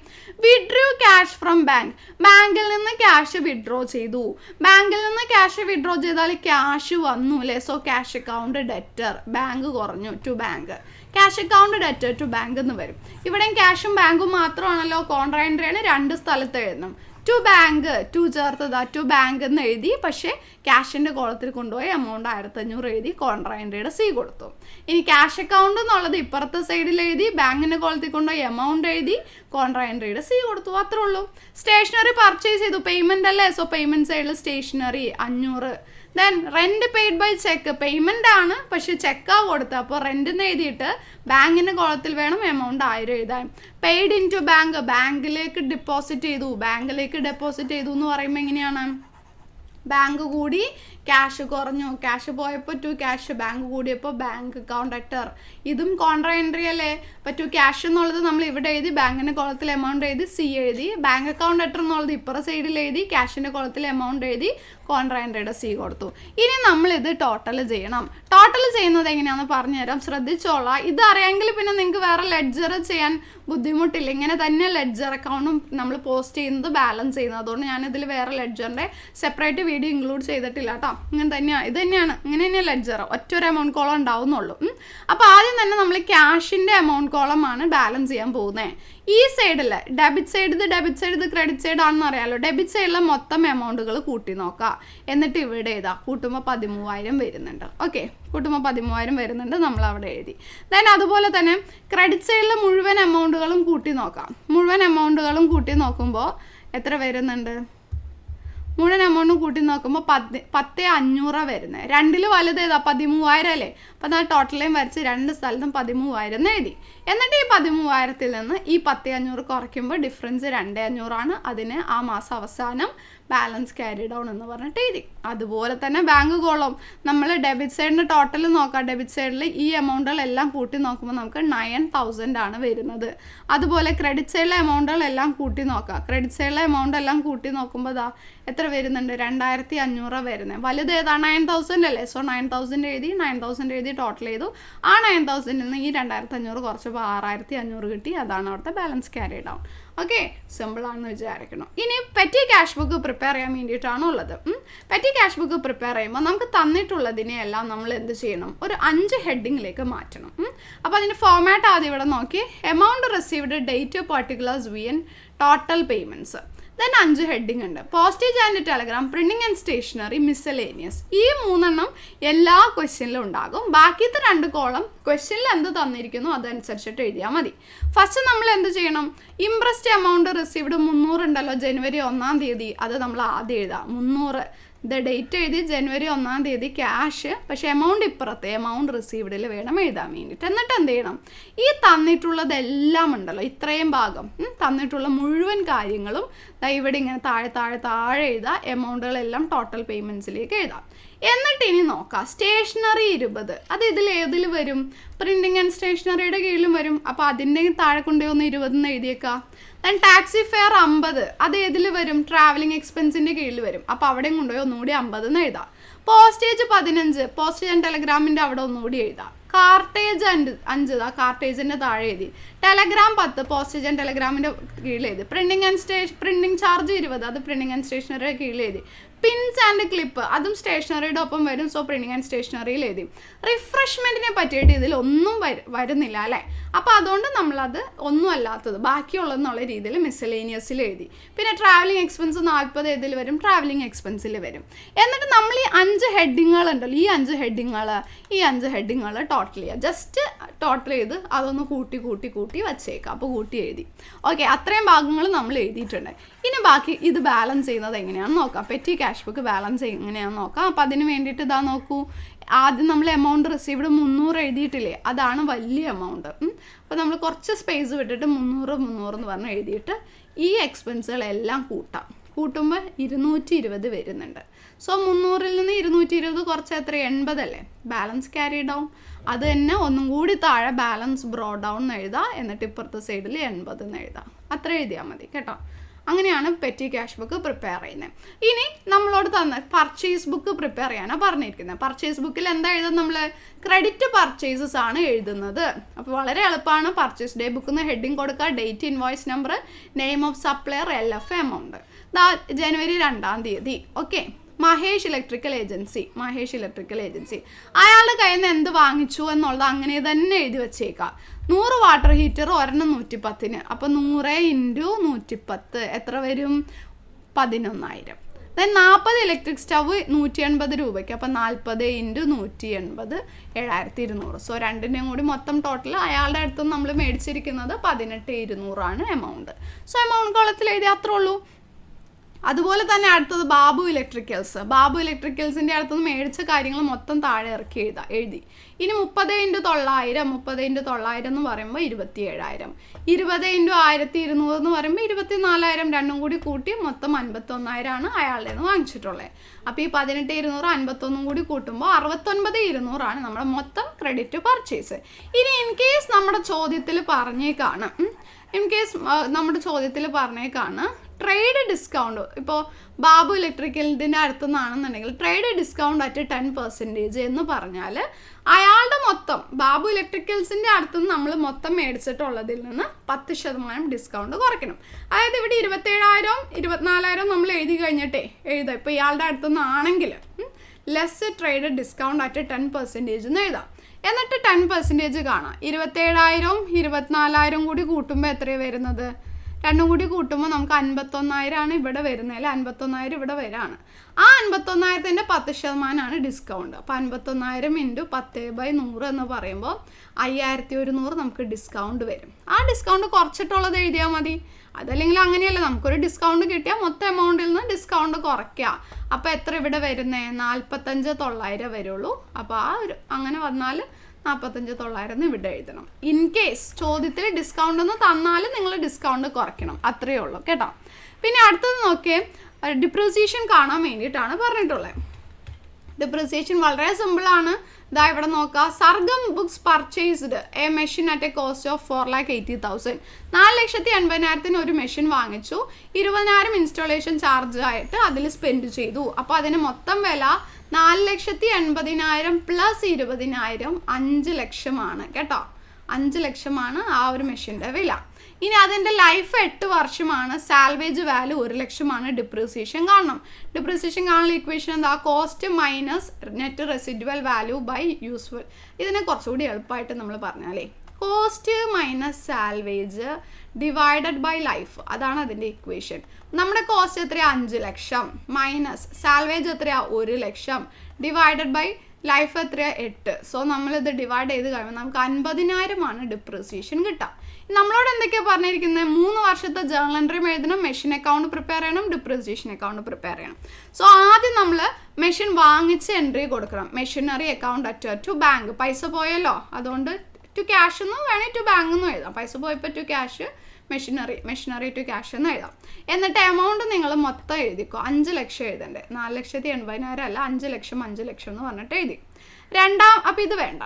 S1: വിഡ്രോ ക്യാഷ് ഫ്രം ബാങ്ക് ബാങ്കിൽ നിന്ന് ക്യാഷ് വിഡ്രോ ചെയ്തു. ബാങ്കിൽ നിന്ന് ക്യാഷ് വിഡ്രോ ചെയ്താൽ ക്യാഷ് വന്നു അല്ലേ? So cash account debtor bank കുറഞ്ഞു to bank cash account debtor to bank എന്ന് വരും. ഇവിടെയും ക്യാഷും ബാങ്കും മാത്രമാണല്ലോ കോൺട്രാ എൻട്രിയാണ് രണ്ട് സ്ഥലത്ത് എഴുതണം. ടു ബാങ്ക് ടു ചേർത്തതാ ടു ബാങ്ക് എന്ന് എഴുതി പക്ഷേ ക്യാഷിന്റെ കോളത്തിൽ കൊണ്ടുപോയി എമൗണ്ട് ആയിരത്തഞ്ഞൂറ് എഴുതി കോൺട്രാ എൻട്രിയുടെ സി കൊടുത്തു. ഇനി ക്യാഷ് അക്കൗണ്ട് എന്നുള്ളത് ഇപ്പുറത്തെ സൈഡിൽ എഴുതി ബാങ്കിന്റെ കോളത്തിൽ കൊണ്ടുപോയി എമൗണ്ട് എഴുതി കോൺട്രാ എൻട്രിയുടെ സി കൊടുത്തു. അത്രേ ഉള്ളൂ. സ്റ്റേഷനറി പർച്ചേസ് ചെയ്തു. പേയ്മെന്റ് അല്ലേ? സോ പേയ്മെന്റ് സൈഡിൽ സ്റ്റേഷനറി അഞ്ഞൂറ് then rent paid by cheque payment ആണ് പക്ഷെ ചെക്കാ കൊടുത്തത്. അപ്പോൾ റെന്റ് എന്ന് എഴുതിയിട്ട് ബാങ്കിന്റെ കോളത്തിൽ വേണം എമൗണ്ട് ആയിരം എഴുതാൻ. പെയ്ഡ് ഇൻ ടു ബാങ്ക് ബാങ്കിലേക്ക് ഡെപ്പോസിറ്റ് ചെയ്തു. ബാങ്കിലേക്ക് ഡെപ്പോസിറ്റ് ചെയ്തു എന്ന് പറയുമ്പോൾ എങ്ങനെയാണ്? ബാങ്ക് കൂടി ക്യാഷ് കുറഞ്ഞു. ക്യാഷ് പോയപ്പോൾ ടു ക്യാഷ് ബാങ്ക് കൂടിയപ്പോൾ ബാങ്ക് എട്ടർ ഇതും കോൺട്രാ എൻട്രി അല്ലേ? അപ്പോൾ ടു ക്യാഷ് എന്നുള്ളത് നമ്മൾ ഇവിടെ എഴുതി ബാങ്കിന്റെ കുളത്തിൽ എമൗണ്ട് എഴുതി സി എഴുതി. ബാങ്ക് അക്കൗണ്ട് എട്ടർ എന്നുള്ളത് ഇപ്പുറ സൈഡിൽ എഴുതി ക്യാഷിന്റെ കുളത്തിൽ എമൗണ്ട് എഴുതി. കോൺട്രാ ഹൺഡ്രഡ് സി കൊടുത്തു. ഇനി നമ്മളിത് ടോട്ടൽ ചെയ്യണം. ടോട്ടൽ ചെയ്യുന്നത് എങ്ങനെയാണെന്ന് പറഞ്ഞുതരാം. ശ്രദ്ധിച്ചോളാം. ഇത് അറിയാമെങ്കിൽ പിന്നെ നിങ്ങൾക്ക് വേറെ ലെഡ്ജർ ചെയ്യാൻ ബുദ്ധിമുട്ടില്ല. ഇങ്ങനെ തന്നെ ലെഡ്ജർ അക്കൗണ്ടും നമ്മൾ പോസ്റ്റ് ചെയ്യുന്നത് ബാലൻസ് ചെയ്യുന്നത്. അതുകൊണ്ട് ഞാനിതിൽ വേറെ ലെഡ്ജറിന്റെ സെപ്പറേറ്റ് വീഡിയോ ഇൻക്ലൂഡ് ചെയ്തിട്ടില്ല കേട്ടോ. ഇങ്ങനെ തന്നെയാണ് ഇത് തന്നെയാണ്. ഇങ്ങനെ തന്നെ ലെഡ്ജർ ഒറ്റ ഒരു എമൗണ്ട് കോളം ഉണ്ടാവുന്നുള്ളൂ. അപ്പോൾ ആദ്യം തന്നെ നമ്മൾ ക്യാഷിന്റെ എമൗണ്ട് കോളമാണ് ബാലൻസ് ചെയ്യാൻ പോകുന്നത് ഈ സൈഡിൽ ഡെബിറ്റ് സൈഡ് ഇത് ഡെബിറ്റ് സൈഡ് ഇത് ക്രെഡിറ്റ് സൈഡ് ആണെന്ന് അറിയാമല്ലോ ഡെബിറ്റ് സൈഡിലെ മൊത്തം എമൗണ്ടുകൾ കൂട്ടി നോക്കാം. എന്നിട്ട് ഇവിടെ ഇതാ കൂട്ടുമ്പോൾ പതിമൂവായിരം വരുന്നുണ്ട്. ഓക്കെ കൂട്ടുമ്പോൾ പതിമൂവായിരം വരുന്നുണ്ട് നമ്മൾ അവിടെ എഴുതി. ദെൻ അതുപോലെ തന്നെ ക്രെഡിറ്റ് സൈഡിലെ മുഴുവൻ എമൗണ്ടുകളും കൂട്ടി നോക്കാം. മുഴുവൻ എമൗണ്ടുകളും കൂട്ടി നോക്കുമ്പോൾ എത്ര വരുന്നുണ്ട്? മുഴുവൻ എമൗണ്ടും കൂട്ടി നോക്കുമ്പോൾ പത്ത് പത്ത് അഞ്ഞൂറ് വരുന്നത് രണ്ടിൽ വലുത് ഏതാ? പതിമൂവായിരം അല്ലേ? അപ്പം ഞാൻ ടോട്ടലേയും വരച്ച് രണ്ട് സ്ഥലത്തും പതിമൂവായിരം എന്ന് എഴുതി. എന്നിട്ട് ഈ പതിമൂവായിരത്തിൽ നിന്ന് ഈ പത്ത് അഞ്ഞൂറ് കുറയ്ക്കുമ്പോൾ ഡിഫറൻസ് രണ്ട് അഞ്ഞൂറാണ്. അതിന് ആ മാസം അവസാനം ബാലൻസ് ക്യാരി ഡൗൺ എന്ന് പറഞ്ഞിട്ട് എഴുതി അതുപോലെ തന്നെ ബാങ്ക് കോളം നമ്മൾ ഡെബിറ്റ് സൈഡിന് ടോട്ടൽ നോക്കാം. ഡെബിറ്റ് സൈഡിൽ ഈ എമൗണ്ടുകളെല്ലാം കൂട്ടി നോക്കുമ്പോൾ നമുക്ക് നയൻ തൗസൻഡ് ആണ് വരുന്നത്. അതുപോലെ ക്രെഡിറ്റ് സൈഡിലെ എമൗണ്ടുകളെല്ലാം കൂട്ടി നോക്കാം. ക്രെഡിറ്റ് സൈഡിലെ എമൗണ്ട് എല്ലാം കൂട്ടി നോക്കുമ്പോൾ ദാ എത്ര വരുന്നുണ്ട്? രണ്ടായിരത്തി അഞ്ഞൂറ് വരുന്നത് വലുത് ഏതാ നയൻ തൗസൻഡ് അല്ലേ? സോ നയൻ തൗസൻഡ് എഴുതി നയൻ തൗസൻഡ് എഴുതി ടോട്ടൽ ചെയ്തു. ആ നയൻ തൗസൻഡിൽ നിന്ന് ഈ രണ്ടായിരത്തി അഞ്ഞൂറ് കുറച്ചപ്പോൾ ആറായിരത്തി അഞ്ഞൂറ് കിട്ടി. അതാണ് അവിടുത്തെ balance carry down okay simple ആണെന്ന് വിചാരിക്കണം ഇനി പെറ്റി ക്യാഷ് ബുക്ക് പ്രിപ്പയർ ചെയ്യാൻ വേണ്ടിയിട്ടാണ് ഉള്ളത്. പെറ്റി ക്യാഷ് ബുക്ക് പ്രിപ്പയർ ചെയ്യുമ്പോൾ നമുക്ക് തന്നിട്ടുള്ളതിനെ എല്ലാം നമ്മൾ എന്ത് ചെയ്യണം? ഒരു അഞ്ച് ഹെഡിങ്ങിലേക്ക് മാറ്റണം. അപ്പോൾ അതിന്റെ ഫോർമാറ്റ് ആദ്യം ഇവിടെ നോക്കി. Amount received date particulars V N total payments then അഞ്ച് ഹെഡിങ് ഉണ്ട്. Postage and telegram printing and stationery miscellaneous ഈ മൂന്നെണ്ണം എല്ലാ ക്വസ്റ്റ്യനിലും ഉണ്ടാകും. ബാക്കിയത്തെ രണ്ട് കോളം ക്വസ്റ്റ്യനിൽ എന്ത് തന്നിരിക്കുന്നു അതനുസരിച്ചിട്ട് എഴുതിയാൽ മതി. ഫസ്റ്റ് നമ്മൾ എന്ത് ചെയ്യണം? ഇംപ്രസ്ഡ് എമൗണ്ട് റിസീവ്ഡ് മുന്നൂറ് ഉണ്ടല്ലോ ജനുവരി ഒന്നാം തീയതി. അത് നമ്മൾ ആദ്യം എഴുതാം. മുന്നൂറ്. ദ ഡേറ്റ് എഴുതി ജനുവരി ഒന്നാം തീയതി ക്യാഷ് പക്ഷെ എമൗണ്ട് ഇപ്പുറത്തെ എമൗണ്ട് റിസീവ്ഡിൽ വേണം എഴുതാൻ വേണ്ടിയിട്ട്. എന്നിട്ട് എന്ത് ചെയ്യണം? ഈ തന്നിട്ടുള്ളതെല്ലാം ഉണ്ടല്ലോ ഇത്രയും ഭാഗം തന്നിട്ടുള്ള മുഴുവൻ കാര്യങ്ങളും ഇവിടെ ഇങ്ങനെ താഴെ താഴെ താഴെ എഴുതാം എമൗണ്ടുകളെല്ലാം ടോട്ടൽ പേയ്മെന്റ്സിലേക്ക് എഴുതാം. എന്നിട്ട് ഇനി നോക്കാം സ്റ്റേഷനറി ഇരുപത് അത് ഇതിൽ ഏതിൽ വരും? പ്രിന്റിംഗ് ആൻഡ് സ്റ്റേഷനറിയുടെ കീഴിലും വരും. അപ്പോൾ അതിന്റെ താഴെ കൊണ്ടുപോയി ഒന്ന് ഇരുപതെന്ന് എഴുതിയേക്കാം. ദെൻ ടാക്സി ഫെയർ അമ്പത്. അത് ഏതിൽ വരും? ട്രാവലിംഗ് എക്സ്പെൻസിന്റെ കീഴിൽ വരും. അപ്പോൾ അവിടെയും കൊണ്ടുപോയി ഒന്നുകൂടി അമ്പത് എന്ന് എഴുതാം. പോസ്റ്റേജ് പതിനഞ്ച്. പോസ്റ്റേജ് ആൻഡ് ടെലഗ്രാമിന്റെ അവിടെ ഒന്നുകൂടി എഴുതാം. കാർട്ടേജ് അഞ്ച് അഞ്ച് ആ കാർട്ടേജിന്റെ താഴെ എഴുതി. ടെലഗ്രാം പത്ത് പോസ്റ്റേജ് ആൻഡ് ടെലഗ്രാമിന്റെ കീഴിൽ എഴുതി. Printing and station printing charge ഇരുപത് അത് പ്രിന്റിംഗ് ആൻഡ് സ്റ്റേഷനറിയുടെ കീഴിൽ എഴുതി. പിൻസ് ആൻഡ് ക്ലിപ്പ് അതും സ്റ്റേഷനറിയുടെ ഒപ്പം വരും സോ പ്രിന്റിംഗ് ആൻഡ് സ്റ്റേഷനറിയിൽ എഴുതി. റിഫ്രഷ്മെന്റിനെ പറ്റിയിട്ട് ഇതിൽ ഒന്നും വരുന്നില്ല അല്ലേ? അപ്പോൾ അതുകൊണ്ട് നമ്മളത് ഒന്നും അല്ലാത്തത് ബാക്കിയുള്ളതെന്നുള്ള രീതിയിൽ മിസലേനിയസിൽ എഴുതി. പിന്നെ ട്രാവലിംഗ് എക്സ്പെൻസ് നാൽപ്പത് ഇതിൽ വരും ട്രാവലിംഗ് എക്സ്പെൻസിൽ വരും. എന്നിട്ട് നമ്മൾ ഈ അഞ്ച് ഹെഡിങ്ങുകൾ ഉണ്ടല്ലോ ഈ അഞ്ച് ഹെഡിങ്ങുകൾ ഈ അഞ്ച് ഹെഡിങ്ങുകൾ ചെയ്യുക ജസ്റ്റ് ടോട്ടൽ ചെയ്ത് അതൊന്ന് കൂട്ടി കൂട്ടി കൂട്ടി വച്ചേക്കാം. അപ്പോൾ കൂട്ടി എഴുതി. ഓക്കെ അത്രയും ഭാഗങ്ങൾ നമ്മൾ എഴുതിയിട്ടുണ്ട്. ഇനി ബാക്കി ഇത് ബാലൻസ് ചെയ്യുന്നത് എങ്ങനെയാണെന്ന് നോക്കാം. പെറ്റി ക്യാഷ് ബുക്ക് ബാലൻസ് എങ്ങനെയാണെന്ന് നോക്കാം. അപ്പോൾ അതിന് വേണ്ടിയിട്ട് ഇതാ നോക്കൂ. ആദ്യം നമ്മൾ എമൗണ്ട് റിസീവ്ഡ് മുന്നൂറ് എഴുതിയിട്ടില്ലേ? അതാണ് വലിയ എമൗണ്ട് അപ്പോൾ നമ്മൾ കുറച്ച് സ്പേസ് വിട്ടിട്ട് മുന്നൂറ് മുന്നൂറ് എന്ന് പറഞ്ഞ് എഴുതിയിട്ട് ഈ എക്സ്പെൻസുകളെല്ലാം കൂട്ടാം. കൂട്ടുമ്പോൾ ഇരുന്നൂറ്റി ഇരുപത് വരുന്നുണ്ട്. സോ മുന്നൂറിൽ നിന്ന് ഇരുന്നൂറ്റി ഇരുപത് കുറച്ച് എത്ര? എൺപതല്ലേ? ബാലൻസ് ക്യാരി ഡൗൺ അത് തന്നെ ഒന്നും കൂടി താഴെ ബാലൻസ് ബ്രോ ഡൗൺ എന്ന് എഴുതാം. എന്നിട്ട് ഇപ്പുറത്തെ സൈഡിൽ എൺപത് എന്ന് എഴുതാം. അത്ര എഴുതിയാൽ മതി കേട്ടോ. അങ്ങനെയാണ് പെറ്റി ക്യാഷ് ബുക്ക് പ്രിപ്പയർ ചെയ്യുന്നത് ഇനി നമ്മളോട് തന്ന പർച്ചേസ് ബുക്ക് പ്രിപ്പയർ ചെയ്യാനാണ് പറഞ്ഞിരിക്കുന്നത് പർച്ചേസ് ബുക്കിൽ എന്താ എഴുതുന്നത് നമ്മൾ ക്രെഡിറ്റ് പർച്ചേസസ് ആണ് എഴുതുന്നത്. അപ്പോൾ വളരെ എളുപ്പമാണ് പർച്ചേസ് ഡേ ബുക്കിൽ നിന്ന് ഹെഡിങ് കൊടുക്കുക date invoice number name of supplier L F amount ജനുവരി രണ്ടാം തീയതി. Okay Mahesh electrical agency Mahesh electrical agency അയാളുടെ കയ്യിൽ നിന്ന് എന്ത് വാങ്ങിച്ചു എന്നുള്ളത് അങ്ങനെ തന്നെ എഴുതി വെച്ചേക്കാം. നൂറ് വാട്ടർ ഹീറ്റർ ഒരെണ്ണം നൂറ്റിപ്പത്തിന്. അപ്പം നൂറ് ഇന്റു നൂറ്റിപ്പത്ത്. എത്ര വരും? പതിനൊന്നായിരം. ദെൻ നാൽപ്പത് ഇലക്ട്രിക് സ്റ്റവ് നൂറ്റി എൺപത് രൂപയ്ക്ക്. അപ്പം നാൽപ്പത് ഇന്റു നൂറ്റി എൺപത് ഏഴായിരത്തി ഇരുന്നൂറ് സോ രണ്ടിന്റെയും കൂടി മൊത്തം ടോട്ടൽ അയാളുടെ അടുത്ത് നമ്മൾ മേടിച്ചിരിക്കുന്നത് പതിനെട്ട് ഇരുന്നൂറാണ് എമൗണ്ട് സോ എമൗണ്ട് കോളത്തിൽ എഴുതി അത്രേ ഉള്ളൂ. അതുപോലെ തന്നെ അടുത്തത് ബാബു ഇലക്ട്രിക്കൽസ് ബാബു ഇലക്ട്രിക്കൽസിന്റെ അടുത്തുനിന്ന് മേടിച്ച കാര്യങ്ങൾ മൊത്തം താഴെ ഇറക്കി എഴുതാം എഴുതി. ഇനി മുപ്പത് ഇന്റു തൊള്ളായിരം മുപ്പത് ഇന്റു തൊള്ളായിരം എന്ന് പറയുമ്പോൾ ഇരുപത്തി ഏഴായിരം ഇരുപത് ഇന്റു ആയിരത്തി ഇരുന്നൂറ് എന്ന് പറയുമ്പോൾ ഇരുപത്തി നാലായിരം രണ്ടും കൂടി കൂട്ടി മൊത്തം അൻപത്തൊന്നായിരമാണ് അയാളുടെ നിന്ന് വാങ്ങിച്ചിട്ടുള്ളത് അപ്പോൾ ഈ പതിനെട്ട് ഇരുന്നൂറ് അൻപത്തൊന്നും കൂടി കൂട്ടുമ്പോൾ അറുപത്തൊൻപത് ഇരുന്നൂറാണ് നമ്മുടെ മൊത്തം ക്രെഡിറ്റ് പർച്ചേസ് ഇനി ഇൻ കേസ് നമ്മുടെ ചോദ്യത്തിൽ പറഞ്ഞേക്കാണ് ഇൻ കേസ് നമ്മുടെ ചോദ്യത്തിൽ പറഞ്ഞേക്കാണ് ട്രേഡ് ഡിസ്കൗണ്ട് ഇപ്പോൾ ബാബു ഇലക്ട്രിക്കലിന്റെ അടുത്തുനിന്നാണെന്നുണ്ടെങ്കിൽ trade discount at ten percentage എന്ന് പറഞ്ഞാൽ അയാളുടെ മൊത്തം ബാബു ഇലക്ട്രിക്കൽസിന്റെ അടുത്തുനിന്ന് നമ്മൾ മൊത്തം മേടിച്ചിട്ടുള്ളതിൽ നിന്ന് പത്ത് ശതമാനം ഡിസ്കൗണ്ട് കുറയ്ക്കണം. അതായത് ഇവിടെ ഇരുപത്തേഴായിരം ഇരുപത്തിനാലായിരം നമ്മൾ എഴുതി കഴിഞ്ഞിട്ടേ എഴുതാം. ഇപ്പോൾ ഇയാളുടെ അടുത്തുനിന്നാണെങ്കിൽ less trade discount at ten percentage എന്ന് എഴുതാം. എന്നിട്ട് ടെൻ പെർസെന്റേജ് കാണാം. ഇരുപത്തേഴായിരം ഇരുപത്തിനാലായിരം കൂടി കൂട്ടുമ്പോൾ എത്രയാണ് വരുന്നത്? രണ്ടും കൂടി കൂട്ടുമ്പോൾ നമുക്ക് അൻപത്തൊന്നായിരമാണ് ഇവിടെ വരുന്നത് അല്ലെ? അൻപത്തൊന്നായിരം ഇവിടെ വരാണ്. ആ അൻപത്തൊന്നായിരത്തിന്റെ പത്ത് ശതമാനമാണ് ഡിസ്കൗണ്ട് അപ്പോൾ അൻപത്തൊന്നായിരം ഇന്റു പത്ത് ബൈ നൂറ് എന്ന് പറയുമ്പോൾ അയ്യായിരത്തി ഒരുന്നൂറ് നമുക്ക് ഡിസ്കൗണ്ട് വരും. ആ ഡിസ്കൗണ്ട് കുറച്ചിട്ടുള്ളത് എഴുതിയാൽ മതി. അതല്ലെങ്കിൽ അങ്ങനെയല്ല നമുക്കൊരു ഡിസ്കൗണ്ട് കിട്ടിയാൽ മൊത്തം എമൗണ്ടിൽ നിന്ന് ഡിസ്കൗണ്ട് കുറയ്ക്കുക അപ്പോൾ എത്ര ഇവിടെ വരുന്നത് നാൽപ്പത്തഞ്ച് തൊള്ളായിരം വരുള്ളൂ. അപ്പോൾ ആ ഒരു അങ്ങനെ വന്നാൽ നാൽപ്പത്തഞ്ച് തൊള്ളായിരം എന്ന് ഇവിടെ എഴുതണം. ഇൻ കേസ് ചോദ്യത്തിൽ ഡിസ്കൗണ്ട് ഒന്ന് തന്നാലും നിങ്ങൾ ഡിസ്കൗണ്ട് കുറയ്ക്കണം. അത്രയേ ഉള്ളൂ കേട്ടോ? പിന്നെ അടുത്തത് നോക്കിയേ ഡിപ്രിസിയേഷൻ കാണാൻ വേണ്ടിയിട്ടാണ് പറഞ്ഞിട്ടുള്ളത്. ഡിപ്രിസിയേഷൻ വളരെ സിമ്പിളാണ് ഇതാ ഇവിടെ നോക്കുക Sargam books purchased a machine at a cost of four lakh eighty thousand നാല് ലക്ഷത്തി എൺപതിനായിരത്തിന് ഒരു മെഷീൻ വാങ്ങിച്ചു. ഇരുപതിനായിരം ഇൻസ്റ്റാളേഷൻ ചാർജ് ആയിട്ട് അതിൽ സ്പെൻഡ് ചെയ്തു. അപ്പോൾ അതിന് മൊത്തം വില നാല് ലക്ഷത്തി എൺപതിനായിരം പ്ലസ് ഇരുപതിനായിരം അഞ്ച് ലക്ഷമാണ് കേട്ടോ. അഞ്ച് ലക്ഷമാണ് ആ ഒരു മെഷീന്റെ വില. ഇനി അതിന്റെ ലൈഫ് എട്ട് വർഷമാണ്. സാൽവേജ് വാല്യൂ ഒരു ലക്ഷമാണ്. ഡിപ്രീസിയേഷൻ കാണണം. ഡിപ്രീസിയേഷൻ കാണുന്ന ഇക്വേഷൻ എന്താ? Cost minus net residual value by useful ഇതിനെ കുറച്ചുകൂടി എളുപ്പമായിട്ട് നമ്മൾ പറഞ്ഞാലേ. Cost minus salvage divided by life അതാണ് അതിന്റെ ഇക്വേഷൻ നമ്മുടെ കോസ്റ്റ് എത്രയാ? അഞ്ച് ലക്ഷം. മൈനസ് സാൽവേജ് എത്രയാ? ഒരു ലക്ഷം. ഡിവൈഡഡ് ബൈ ലൈഫ് എത്രയാ? എട്ട്. സോ നമ്മളിത് ഡിവൈഡ് ചെയ്ത് കഴിയുമ്പോൾ നമുക്ക് അൻപതിനായിരമാണ് ഡിപ്രിസിയേഷൻ കിട്ടുക. നമ്മളോട് എന്തൊക്കെയാണ് പറഞ്ഞിരിക്കുന്നത് മൂന്ന് വർഷത്തെ ജേണൽ എൻട്രിയും എഴുതണം മെഷീൻ അക്കൗണ്ട് പ്രിപ്പയർ ചെയ്യണം ഡിപ്രിസിയേഷൻ അക്കൗണ്ട് പ്രിപ്പയർ ചെയ്യണം. സോ ആദ്യം നമ്മൾ മെഷീൻ വാങ്ങിച്ച് എൻട്രി കൊടുക്കണം. Machinery account at to bank പൈസ പോയല്ലോ. അതുകൊണ്ട് ടു ക്യാഷ് എന്നും വേണേൽ ടു ബാങ്ക് എന്നും എഴുതാം. പൈസ പോയപ്പോൾ to cash machinery machinery to cash എന്ന് എഴുതാം. എന്നിട്ട് എമൗണ്ട് നിങ്ങൾ മൊത്തം എഴുതിക്കോ. അഞ്ച് ലക്ഷം എഴുതണ്ടേ. നാല് ലക്ഷത്തി എൺപതിനായിരം അല്ല അഞ്ച് ലക്ഷം അഞ്ച് ലക്ഷം എന്ന് പറഞ്ഞിട്ട് എഴുതി. രണ്ടാം അപ്പം ഇത് വേണ്ട.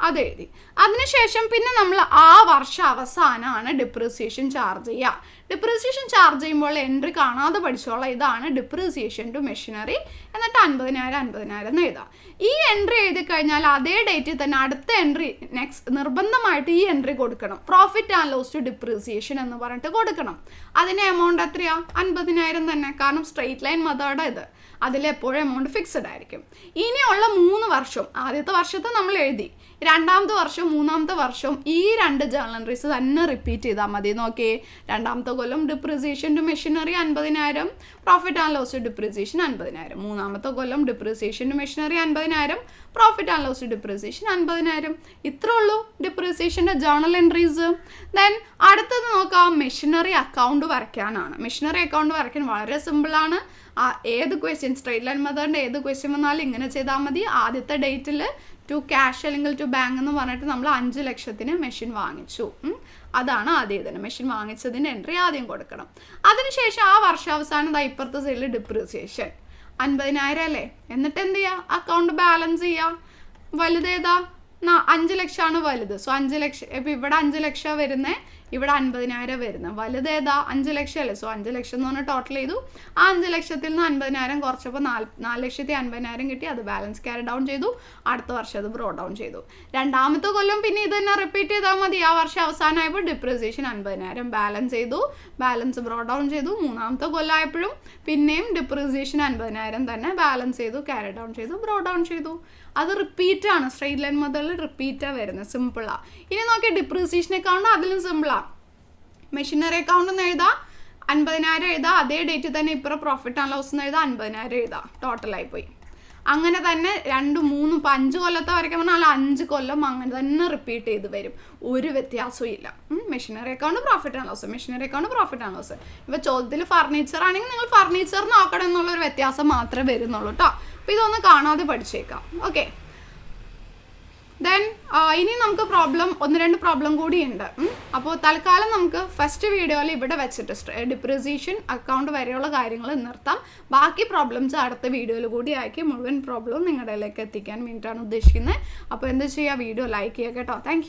S1: അത് എഴുതി അതിനുശേഷം പിന്നെ നമ്മൾ ആ വർഷം അവസാനമാണ് ഡിപ്രീസിയേഷൻ ചാർജ് ചെയ്യുക. ഡിപ്രീസിയേഷൻ ചാർജ് ചെയ്യുമ്പോൾ എൻട്രി കാണാതെ പഠിച്ചോളാം. ഇതാണ് ഡിപ്രീസിയേഷൻ ടു മെഷീനറി എന്നിട്ട് അൻപതിനായിരം അൻപതിനായിരം എന്ന് എഴുതാം. ഈ എൻട്രി എഴുതി കഴിഞ്ഞാൽ അതേ ഡേറ്റിൽ തന്നെ അടുത്ത എൻട്രി നെക്സ്റ്റ് നിർബന്ധമായിട്ട് ഈ എൻട്രി കൊടുക്കണം. Profit and loss to depreciation എന്ന് പറഞ്ഞിട്ട് കൊടുക്കണം. അതിന് എമൗണ്ട് എത്രയാണ് അൻപതിനായിരം തന്നെ. കാരണം സ്ട്രെയിറ്റ് ലൈൻ മെത്തേഡ് ഇത്. അതിൽ എപ്പോഴും എമൗണ്ട് ഫിക്സഡ് ആയിരിക്കും. ഇനിയുള്ള മൂന്ന് വർഷം ആദ്യത്തെ വർഷത്തെ നമ്മൾ എഴുതി രണ്ടാമത്തെ വർഷവും മൂന്നാമത്തെ വർഷവും ഈ രണ്ട് എൻട്രീസ് തന്നെ റിപ്പീറ്റ് ചെയ്താൽ മതി. നോക്കേ രണ്ടാമത്തെ കൊല്ലം ഡിപ്രിസിയേഷൻ ടു മെഷീനറി അൻപതിനായിരം പ്രോഫിറ്റ് ആൻഡ് ലോസ് ഡിപ്രിസിയേഷൻ അൻപതിനായിരം. മൂന്നാമത്തെ കൊല്ലം ഡിപ്രിസിയേഷൻ ടു മെഷീനറി അൻപതിനായിരം പ്രോഫിറ്റ് ആൻഡ് ലോസ് ഡിപ്രിസിയേഷൻ അൻപതിനായിരം. ഇത്രേ ഉള്ളൂ ഡിപ്രിസിയേഷന്റെ ജേർണൽ എൻട്രീസ് ദെൻ അടുത്തത് നോക്കാം മെഷീനറി അക്കൗണ്ട് വരയ്ക്കാനാണ്. മെഷീനറി അക്കൗണ്ട് വരയ്ക്കാൻ വളരെ സിമ്പിളാണ് ആ ഏത് ക്വസ്റ്റ്യൻ സ്ട്രെയിറ്റ് ലൈൻ മെത്തേഡിന്റെ ഏത് ക്വസ്റ്റ്യൻ വന്നാലും ഇങ്ങനെ ചെയ്താൽ മതി. ആദ്യത്തെ ഡേറ്റിൽ ടു ക്യാഷ് അല്ലെങ്കിൽ ടു ബാങ്ക് എന്ന് പറഞ്ഞിട്ട് നമ്മൾ അഞ്ച് ലക്ഷത്തിന് മെഷീൻ വാങ്ങിച്ചു. അതാണ് ആദ്യം തന്നെ. മെഷീൻ വാങ്ങിച്ചതിന് എൻട്രി ആദ്യം കൊടുക്കണം. അതിനുശേഷം ആ വർഷാവസാനം ഇപ്പുറത്തെ സൈഡിൽ ഡിപ്രീസിയേഷൻ അൻപതിനായിരം അല്ലേ? എന്നിട്ട് എന്ത് ചെയ്യുക അക്കൗണ്ട് ബാലൻസ് ചെയ്യുക വലുതേതാ അഞ്ച് ലക്ഷമാണ് വലുത്. സോ അഞ്ച് ലക്ഷം ഇപ്പം ഇവിടെ അഞ്ച് ലക്ഷം വരുന്നത് ഇവിടെ അൻപതിനായിരം വരുന്നത് വലുത് ഏതാ? അഞ്ച് ലക്ഷം അല്ലേ? സോ അഞ്ച് ലക്ഷം എന്ന് പറഞ്ഞാൽ ടോട്ടൽ ചെയ്തു. ആ അഞ്ച് ലക്ഷത്തിൽ നിന്ന് അൻപതിനായിരം കുറച്ചപ്പോൾ നാല് നാല് ലക്ഷത്തി അൻപതിനായിരം കിട്ടി. അത് ബാലൻസ് ക്യാരി ഡൗൺ ചെയ്തു. അടുത്ത വർഷം അത് ബ്രോ ഡൗൺ ചെയ്തു. രണ്ടാമത്തെ കൊല്ലം പിന്നെ ഇത് തന്നെ റിപ്പീറ്റ് ചെയ്താൽ മതി. ആ വർഷം അവസാനമായപ്പോൾ ഡിപ്രിസിയേഷൻ അൻപതിനായിരം ബാലൻസ് ചെയ്തു. ബാലൻസ് ബ്രോ ഡൗൺ ചെയ്തു. മൂന്നാമത്തെ കൊല്ലമായപ്പോഴും പിന്നെയും ഡിപ്രിസിയേഷൻ അൻപതിനായിരം തന്നെ ബാലൻസ് ചെയ്തു. ക്യാരി ഡൗൺ ചെയ്തു. ബ്രോ ഡൗൺ ചെയ്തു. അത് റിപ്പീറ്റാണ് സ്ട്രെയിറ്റ് ലൈൻ മുതൽ റിപ്പീറ്റാണ് വരുന്നത്. സിമ്പിളാണ് ഇനി നോക്കിയാൽ ഡിപ്രീസിയേഷൻ അക്കൗണ്ട് അതിലും സിമ്പിളാണ് മെഷീനറി അക്കൗണ്ട് എന്ന് എഴുതാം അൻപതിനായിരം എഴുതാം. അതേ ഡേറ്റിൽ തന്നെ ഇപ്പുറം പ്രോഫിറ്റ് ആൻഡ് ലോസ് എന്ന് എഴുതാം അൻപതിനായിരം എഴുതാം. ടോട്ടലായി പോയി. അങ്ങനെ തന്നെ രണ്ട് മൂന്ന് ഇപ്പം അഞ്ച് കൊല്ലത്തെ വരയ്ക്കാൻ പറഞ്ഞാൽ അഞ്ച് കൊല്ലം അങ്ങനെ തന്നെ റിപ്പീറ്റ് ചെയ്ത് വരും. ഒരു വ്യത്യാസവും ഇല്ല. Machinery account profit and loss machinery account profit and loss ഇപ്പോൾ ചോദ്യത്തിൽ ഫർണിച്ചർ ആണെങ്കിൽ നിങ്ങൾ ഫർണിച്ചർ നോക്കണം എന്നുള്ള ഒരു വ്യത്യാസം മാത്രമേ വരുന്നുള്ളൂ കേട്ടോ അപ്പോൾ ഇതൊന്ന് കാണാതെ പഠിച്ചേക്കാം. ഓക്കെ ദെൻ ഇനി നമുക്ക് പ്രോബ്ലം ഒന്ന് രണ്ട് പ്രോബ്ലം കൂടിയുണ്ട് അപ്പോൾ തൽക്കാലം നമുക്ക് ഫസ്റ്റ് വീഡിയോയിൽ ഇവിടെ വെച്ചിട്ട് ഡിപ്രിസിയേഷൻ അക്കൗണ്ട് വരെയുള്ള കാര്യങ്ങൾ നിർത്താം. ബാക്കി പ്രോബ്ലംസ് അടുത്ത വീഡിയോയിൽ കൂടി ആക്കി മുഴുവൻ പ്രോബ്ലം നിങ്ങളുടെ എത്തിക്കാൻ വേണ്ടിയിട്ടാണ് ഉദ്ദേശിക്കുന്നത് അപ്പോൾ എന്താ ചെയ്യുക വീഡിയോ ലൈക്ക് ചെയ്യുക കേട്ടോ. താങ്ക്